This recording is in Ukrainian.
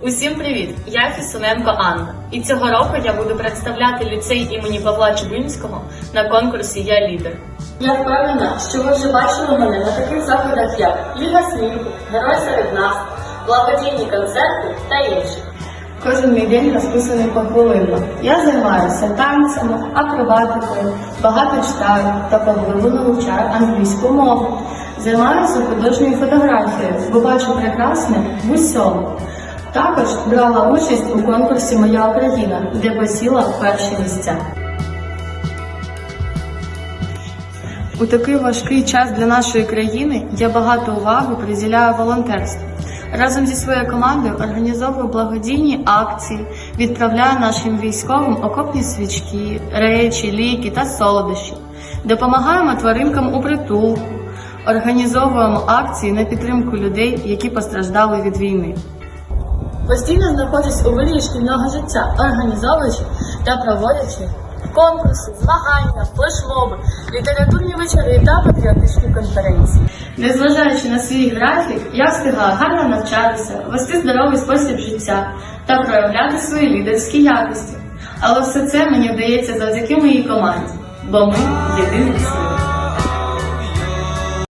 Усім привіт! Я Фісоненко Анна. І цього року я буду представляти ліцей імені Павла Чубинського на конкурсі Я лідер. Я впевнена, що ви вже бачили мене на таких заходах, як Ліга сміху, Герой серед нас, благодійні концерти та інші. Кожен мій день розписаний похвилинно. Я займаюся танцями, акробатикою, багато читаю та поглибно вивчаю англійську мову. Займаюся художньою фотографією, бо бачу прекрасне в усьому. Також брала участь у конкурсі Моя Україна, де посіла перші місця. У такий важкий час для нашої країни я багато уваги приділяю волонтерству. Разом зі своєю командою організовую благодійні акції, відправляю нашим військовим окопні свічки, речі, ліки та солодощі. Допомагаємо тваринкам у притулку, організовуємо акції на підтримку людей, які постраждали від війни. Постійно знаходжусь у вирії шкільного життя, організовуючи та проводячи конкурси, змагання, флешмоби, літературні вечори та патріотичні конференції. Незважаючи на свій графік, я встигла гарно навчатися, вести здоровий спосіб життя та проявляти свої лідерські якості. Але все це мені вдається завдяки моїй команді, бо ми єдиний світ.